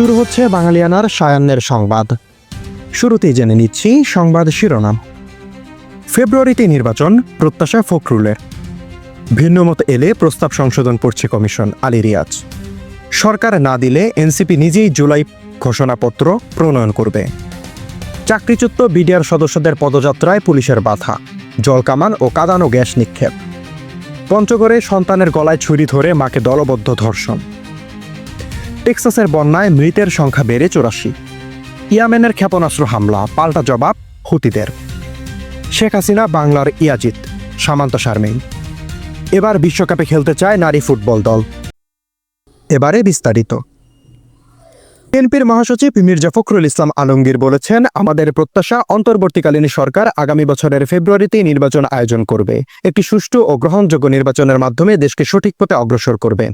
শুরু হচ্ছে বাঙালিয়ানার সায়ান্নের সংবাদ। শুরুতেই জেনে নিচ্ছি সংবাদ শিরোনাম। ফেব্রুয়ারিতে নির্বাচন, প্রত্যাশা ফখরুলের ভিন্নমত এলে প্রস্তাব সংশোধন করছে কমিশন আলী রিয়াজ। সরকার না দিলে এনসিপি নিজেই জুলাই ঘোষণাপত্র প্রণয়ন করবে। চাকরিচ্যুত বিডিআর সদস্যদের পদযাত্রায় পুলিশের বাধা, জলকামান ও কাদানো গ্যাস নিক্ষেপ। পঞ্চগড়ে সন্তানের গলায় ছুরি ধরে মাকে দলবদ্ধ ধর্ষণ। টেক্সাসের বন্যায় মৃতের সংখ্যা বেড়ে চুরাশি। ইয়ামেনের ক্ষেপণাস্ত্র হামলা, পাল্টা জবাব হুতিদের। শেখ হাসিনা, বাংলার ইয়াজিত সামান্ত শারমিন। এবার বিশ্বকাপে খেলতে চায় নারী ফুটবল দল। এবারে বিস্তারিত। বিএনপির মহাসচিব মির্জা ফখরুল ইসলাম আলমগীর বলেছেন, আমাদের প্রত্যাশা অন্তর্বর্তীকালীন সরকার আগামী বছরের ফেব্রুয়ারিতেই নির্বাচন আয়োজন করবে। একটি সুষ্ঠু ও গ্রহণযোগ্য নির্বাচনের মাধ্যমে দেশকে সঠিক পথে অগ্রসর করবে।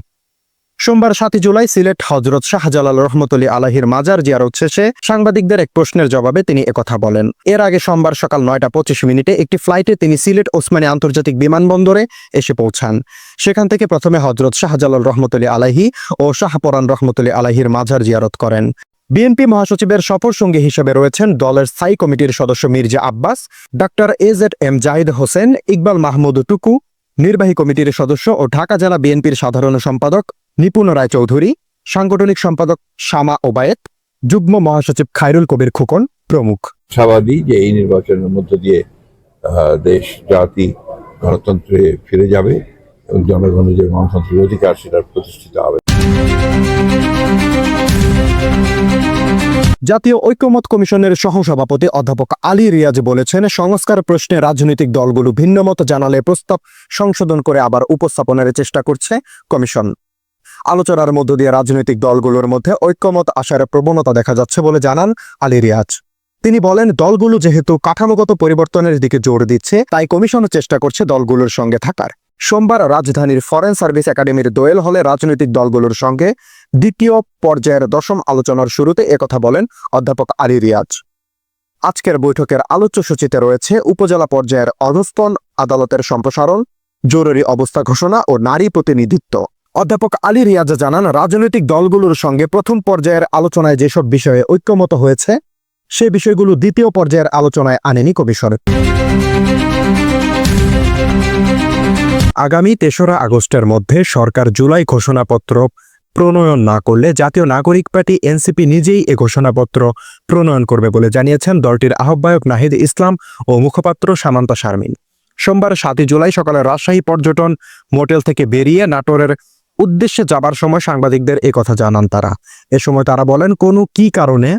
সোমবার সাতই জুলাই সিলেট হজরত শাহজালাল রহমতুল্লি আলাহির মাজার জিয়ারত শেষে সাংবাদিকদের এক প্রশ্নের জবাবে তিনি একথা বলেন, এর আগে সোমবার সকাল নয়টা পঁচিশ মিনিটে একটি ফ্লাইটে তিনি সিলেট ওসমানী আন্তর্জাতিক বিমানবন্দরে এসে পৌঁছান। সেখান থেকে প্রথমে হজরত শাহজালাল রহমতুল্লি আলাহি ও শাহপরান রহমতুল্লি আলাহির মাজার জিয়ারত করেন। বিএনপি মহাসচিবের সফর সঙ্গী হিসেবে রয়েছেন দলের স্থায়ী কমিটির সদস্য Mirza Abbas, doctor A Z M Zahid Hossain, Iqbal Mahmud Tuku, নির্বাহী কমিটির সদস্য ও ঢাকা জেলা বিএনপির সাধারণ সম্পাদক নিপুণ রায় চৌধুরী সাংগঠনিক সম্পাদক শামা ওবায়েত যুগ্ম মহাসচিব খায়রুল কবির খোকন প্রমুখ। আশাবাদী যে এই নির্বাচনের মধ্য দিয়ে দেশ জাতি গণতন্ত্রে ফিরে যাবে এবং জনগণের যে গণতন্ত্রের অধিকার সেটা প্রতিষ্ঠিত হবে। জাতীয় ঐক্যমত কমিশনের সহসভাপতি অধ্যাপক আলী রিয়াজ বলেছেন সংস্কার প্রশ্নে রাজনৈতিক দলগুলো ভিন্নমত জানালে প্রস্তাব সংশোধন করে আবার উপস্থাপনের চেষ্টা করছে কমিশন। আলোচনার মধ্য দিয়ে রাজনৈতিক দলগুলোর মধ্যে ঐক্যমত আসার প্রবণতা দেখা যাচ্ছে বলে জানান আলী রিয়াজ। তিনি বলেন, দলগুলো যেহেতু কাঠামোগত পরিবর্তনের দিকে জোর দিচ্ছে, তাই কমিশনও চেষ্টা করছে দলগুলোর সঙ্গে থাকার। সোমবার রাজধানীর ফরেন সার্ভিস একাডেমির দোয়েল হলে রাজনৈতিক দলগুলোর সঙ্গে দ্বিতীয় পর্যায়ের দশম আলোচনার শুরুতে একথা বলেন অধ্যাপক আলী রিয়াজ। আজকের বৈঠকের আলোচ্য সূচিতে রয়েছে উপজেলা পর্যায়ের অধস্তন আদালতের সম্প্রসারণ, জরুরি অবস্থা ঘোষণা ও নারী প্রতিনিধিত্ব। অধ্যাপক আলী রিয়াজ জানান, রাজনৈতিক দলগুলোর সঙ্গে প্রথম পর্যায়ের আলোচনায় যেসব বিষয়ে ঐক্যমত হয়েছে, সে বিষয়গুলো দ্বিতীয় পর্যায়ের আলোচনায় আনেনি কমিশন। আগামী তেসরা আগস্টের মধ্যে সরকার জুলাই ঘোষণাপত্র প্রণয়ন না করলে জাতীয় নাগরিক পার্টি এনসিপি নিজেই এ ঘোষণাপত্র প্রণয়ন করবে বলে জানিয়েছেন দলটির আহ্বায়ক নাহিদ ইসলাম ও মুখপাত্র সামান্তা শারমিন। সোমবার সাতই জুলাই সকালে রাজশাহী পর্যটন মোটেল থেকে বেরিয়ে নাটোরের উদ্দেশ্যে যাবার সময় সাংবাদিকদের কথা জানান তারা। এ সময় তারা বলেন, কোনো কি কারণে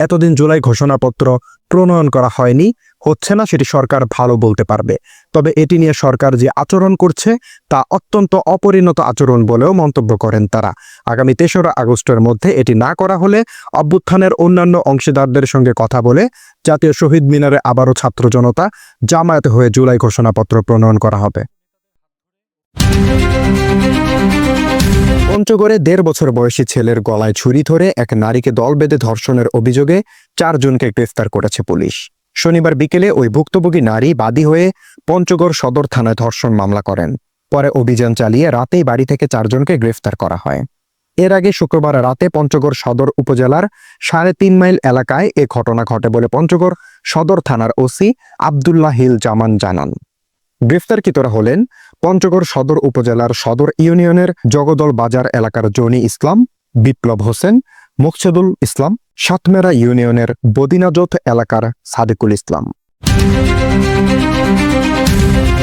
এতদিন জুলাই ঘোষণাপত্র প্রণয়ন করা হয়নি? হচ্ছে না, সেটি সরকার ভালো বলতে পারবে। তবে এটি নিয়ে সরকার যে আচরণ করছে, তা অত্যন্ত অপরিণত আচরণ বলেও মন্তব্য করেন তারা। আগামী তেসরা আগস্টের মধ্যে এটি না করা হলে অভ্যুত্থানের অন্যান্য অংশীদারদের সঙ্গে কথা বলে জাতীয় শহীদ মিনারে আবারও ছাত্র জনতা জামায়াত হয়ে জুলাই ঘোষণাপত্র প্রণয়ন করা হবে। পঞ্চগড়ে দেড় বছর বয়সী ছেলের গলায় ছুরি ধরে এক নারীকে দল বেঁধে ধর্ষণের অভিযোগে চারজনকে গ্রেফতার করেছে পুলিশ। শনিবার বিকেলে ওই ভুক্তভোগী নারী বাদী হয়ে পঞ্চগড় সদর থানায় ধর্ষণ মামলা করেন। পরে অভিযান চালিয়ে রাতেই বাড়ি থেকে চারজনকে গ্রেফতার করা হয়। এর আগে শুক্রবার রাতে পঞ্চগড় সদর উপজেলার সাড়ে তিন মাইল এলাকায় এ ঘটনা ঘটে বলে পঞ্চগড় সদর থানার ওসি আবদুল্লাহ হিল জামান জানান। গ্রেফতারকৃতরা হলেন পঞ্চগড় সদর উপজেলার সদর ইউনিয়নের জগদল বাজার এলাকার জনি ইসলাম, বিপ্লব হোসেন মুকছেদুল ইসলাম, সাতমেরা ইউনিয়নের বদিনাজোথ এলাকার সাদিকুল ইসলাম।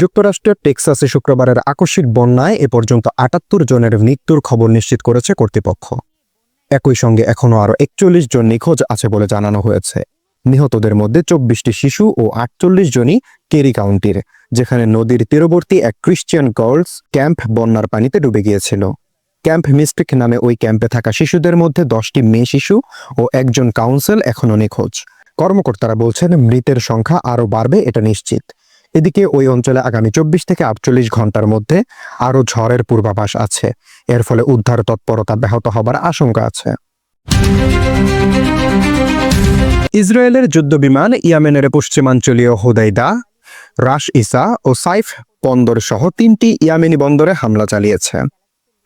যুক্তরাষ্ট্রের টেক্সাসে শুক্রবারের আকস্মিক বন্যায় এ পর্যন্ত আটাত্তর জনের মৃত্যুর খবর নিশ্চিত করেছে কর্তৃপক্ষ। একই সঙ্গে এখনও আরও একচল্লিশ জন নিখোঁজ আছে বলে জানানো হয়েছে। নিহতদের মধ্যে চব্বিশটি শিশু ও আটচল্লিশ জনই কেরি কাউন্টির। যেখানে নদীর তীরবর্তী এক ক্রিশ্চিয়ান গার্লস ক্যাম্প বন্যার পানিতে ডুবে গিয়েছিল। ক্যাম্প মিস্টিক নামে ওই ক্যাম্পে থাকা শিশুদের মধ্যে দশটি মেয়ে শিশু ও একজন কাউন্সিল এখনও নিখোঁজ। কর্মকর্তারা বলছেন, মৃতের সংখ্যা আরও বাড়বে, এটা নিশ্চিত। এদিকে ওই অঞ্চলে আগামী চব্বিশ থেকে আটচল্লিশ ঘণ্টার মধ্যে আরও ঝড়ের পূর্বাভাস আছে। এর ফলে উদ্ধার তৎপরতা ব্যাহত হবার আশঙ্কা আছে। ইসরায়েলের যুদ্ধবিমান ইয়ামেনের পশ্চিমাঞ্চলীয় হোদাইদা রাশ ইসা ও সাইফ বন্দর সহ তিনটি ইয়ামেনি বন্দরে হামলা চালিয়েছে।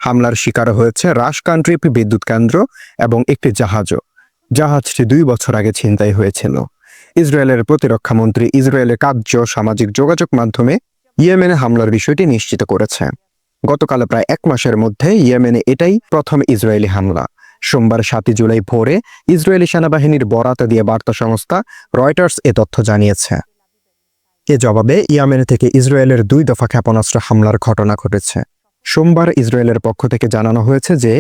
হামলার শিকার হয়েছে রাশকান্ট্রিপ বিদ্যুৎ কেন্দ্র এবং একটি জাহাজও। জাহাজটি দুই বছর আগে ছিনতাই হয়েছিল। ইসরায়েলের প্রতিরক্ষা মন্ত্রী ইসরায়েলের কার্য সামাজিক যোগাযোগ মাধ্যমে ইয়েমেনে হামলার বিষয়টি নিশ্চিত করেছে। গতকাল প্রায় এক মাসের মধ্যে ইয়েমেনে এটাই প্রথম ইসরায়েলি হামলা। সোমবার সাতই জুলাই ভোরে ইসরায়েলি সেনাবাহিনীর বরাত দিয়ে বার্তা সংস্থা রয়টার্স এ তথ্য জানিয়েছে। এ জবাবে ইয়েমেন থেকে ইসরায়েলের দুই দফা ক্ষেপণাস্ত্র হামলার ঘটনা ঘটেছে। সোমবার ইসরায়েলের পক্ষ থেকে জানানো হয়েছে যে,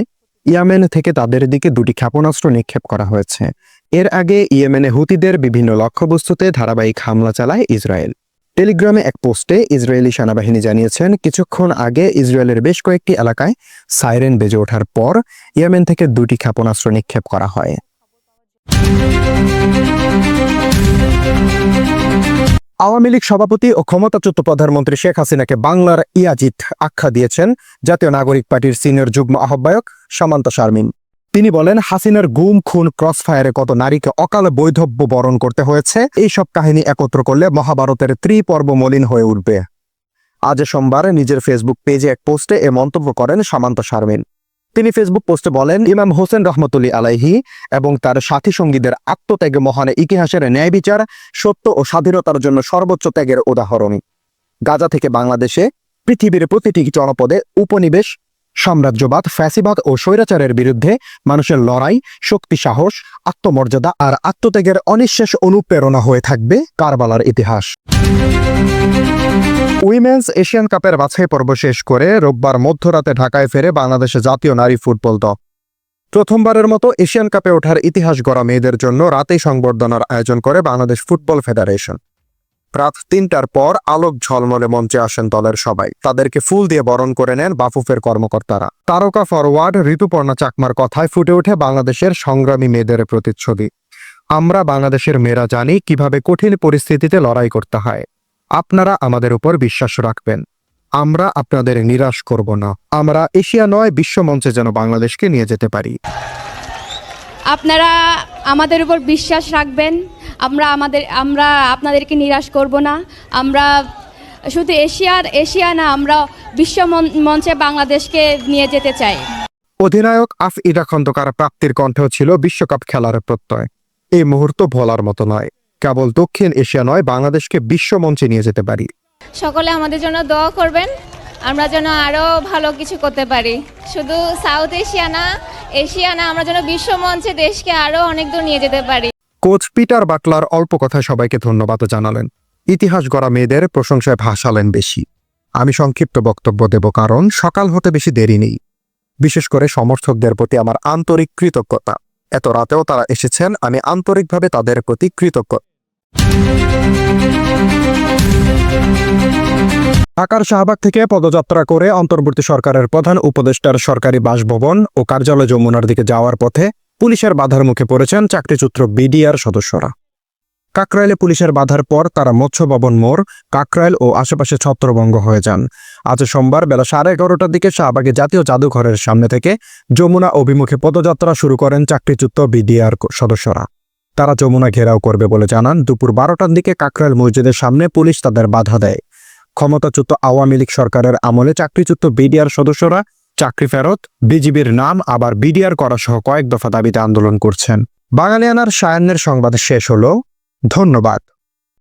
ইয়ামেন থেকে তাদের দিকে দুটি ক্ষেপণাস্ত্র নিক্ষেপ করা হয়েছে। এর আগে ইয়েমেনে হুতিদের বিভিন্ন লক্ষ্যবস্তুতে ধারাবাহিক হামলা চালায় ইসরায়েল। টেলিগ্রামে এক পোস্টে ইসরায়েলি সেনাবাহিনী জানিয়েছেন, কিছুক্ষণ আগে ইসরায়েলের বেশ কয়েকটি এলাকায় সাইরেন বেজে ওঠার পর ইয়েমেন থেকে দুটি ক্ষেপণাস্ত্র নিক্ষেপ করা হয়। আওয়ামী লীগ সভাপতি ও ক্ষমতাচ্যুত প্রধানমন্ত্রী শেখ হাসিনাকে বাংলার ইয়াজিত আখ্যা দিয়েছেন জাতীয় নাগরিক পার্টির সিনিয়র যুগ্ম আহ্বায়ক সামান্তা শারমিন। তিনি বলেন, হাসিনার গুম, খুন, ক্রসফায়ারে কত নারীকে অকালে বৈধব্য বরণ করতে হয়েছে, এই সব কাহিনী একত্র করলে মহাভারতের ত্রিপর্ব মলিন হয়ে উঠবে। আজ সোমবার নিজের ফেসবুক পেজে এক পোস্টে এ মন্তব্য করেন সামান্তা শারমিন। তিনি ফেসবুক পোস্টে বলেন, ইমাম হোসেন রহমতুল্লি আলাইহি এবং তার সাথী সঙ্গীদের আত্মত্যাগে মহান ইতিহাসের ন্যায় বিচার, সত্য ও স্বাধীনতার জন্য সর্বোচ্চ ত্যাগের উদাহরণ। গাজা থেকে বাংলাদেশে পৃথিবীর প্রতিটি জনপদে উপনিবেশ সাম্রাজ্যবাদ, ফ্যাসিবাদ ও স্বৈরাচারের বিরুদ্ধে মানুষের লড়াই, শক্তি, সাহস, আত্মমর্যাদা আর আত্মত্যাগের অনিঃশেষ অনুপ্রেরণা হয়ে থাকবে কারবালার ইতিহাস। উইমেন্স এশিয়ান কাপের বাছাই পর্ব শেষ করে রোববার মধ্যরাতে ঢাকায় ফেরে বাংলাদেশে জাতীয় নারী ফুটবল দল। প্রথমবারের মতো এশিয়ান কাপে ওঠার ইতিহাস গড়া মেয়েদের জন্য রাতেই সংবর্ধনার আয়োজন করে বাংলাদেশ ফুটবল ফেডারেশন। রাত তিনটার পর আলোক ঝলমলে মঞ্চে আসেন দলের সবাই। তাদেরকে ফুল দিয়ে বরণ করে নেন বাফুফের কর্মকর্তারা। তারকা ফরওয়ার্ড ঋতুপর্ণা চাকমার কথায় ফুটে ওঠে বাংলাদেশের সংগ্রামী মেয়েদের প্রতিচ্ছবি। আমরা বাংলাদেশের মেয়েরা জানি কীভাবে কঠিন পরিস্থিতিতে লড়াই করতে হয়। আপনারা আমাদের উপর বিশ্বাস রাখবেন। আমরা আপনাদের নিরাশ করব না। আমরা এশিয়া নয় বিশ্ব মঞ্চে যেন বাংলাদেশকে নিয়ে যেতে পারি। আপনারা আমাদের উপর বিশ্বাস রাখবেন। আমরা আমাদের আমরা আপনাদেরকে নিরাশ করব না। আমরা শুধু এশিয়ার এশিয়া না আমরা বিশ্ব মন- মঞ্চে বাংলাদেশকে নিয়ে যেতে চাই। অধিনায়ক আফ ইরা খন্দকার প্রাপ্তির কণ্ঠেও ছিল বিশ্বকাপ খেলার প্রত্যয়। এই মুহূর্ত ভোলার মতো নয়। কেবল দক্ষিণ এশিয়া নয় বাংলাদেশকে বিশ্ব মঞ্চে নিয়ে যেতে পারি। সকলে আমাদের জন্য দোয়া করবেন। আমরা যেন আরও ভালো কিছু করতে পারি। শুধু সাউথ এশিয়া না এশিয়া না, আমরা যেন বিশ্ব মঞ্চে দেশকে আরও অনেক দূর নিয়ে যেতে পারি। কোচ পিটার বাটলার অল্প কথায় সবাইকে ধন্যবাদ জানালেন। ইতিহাস গড়া মেয়েদের প্রশংসায় ভাসালেন বেশি। আমি সংক্ষিপ্ত বক্তব্য দেব কারণ সকাল হতে বেশি দেরি নেই। বিশেষ করে সমর্থকদের প্রতি আমার আন্তরিক কৃতজ্ঞতা। এত রাতেও তারা এসেছেন, আমি আন্তরিকভাবে তাদের প্রতি কৃতজ্ঞ ঢাকার শাহবাগ থেকে পদযাত্রা করে অন্তর্বর্তী সরকারের প্রধান উপদেষ্টার সরকারি বাসভবন ও কার্যালয় যমুনার দিকে যাওয়ার পথে পুলিশের বাধার মুখে পড়েছেন চাকরিচ্যুত বিডিআর সদস্যরা। কাকরাইলে পুলিশের বাধার পর তারা মৎস্য ভবন মোড়, কাকরাইল ও আশেপাশে ছত্রভঙ্গ হয়ে যান। আজ সোমবার বেলা সাড়ে এগারোটার দিকে শাহবাগে জাতীয় জাদুঘরের সামনে থেকে যমুনা অভিমুখে পদযাত্রা শুরু করেন চাকরিচ্যুত বিডিআর সদস্যরা। তারা যমুনা ঘেরাও করবে বলে জানান। দুপুর বারোটার দিকে কাকরাইল মসজিদের সামনে পুলিশ তাদের বাধা দেয়। ক্ষমতাচ্যুত আওয়ামী লীগ সরকারের আমলে চাকরিচ্যুত বিডিআর সদস্যরা চাকরি ফেরত, বিজিবির নাম আবার বিডিআর করা সহ কয়েক দফা দাবিতে আন্দোলন করছেন। বাঙালিয়ানার সায়ান্নের সংবাদ শেষ হলো। ধন্যবাদ।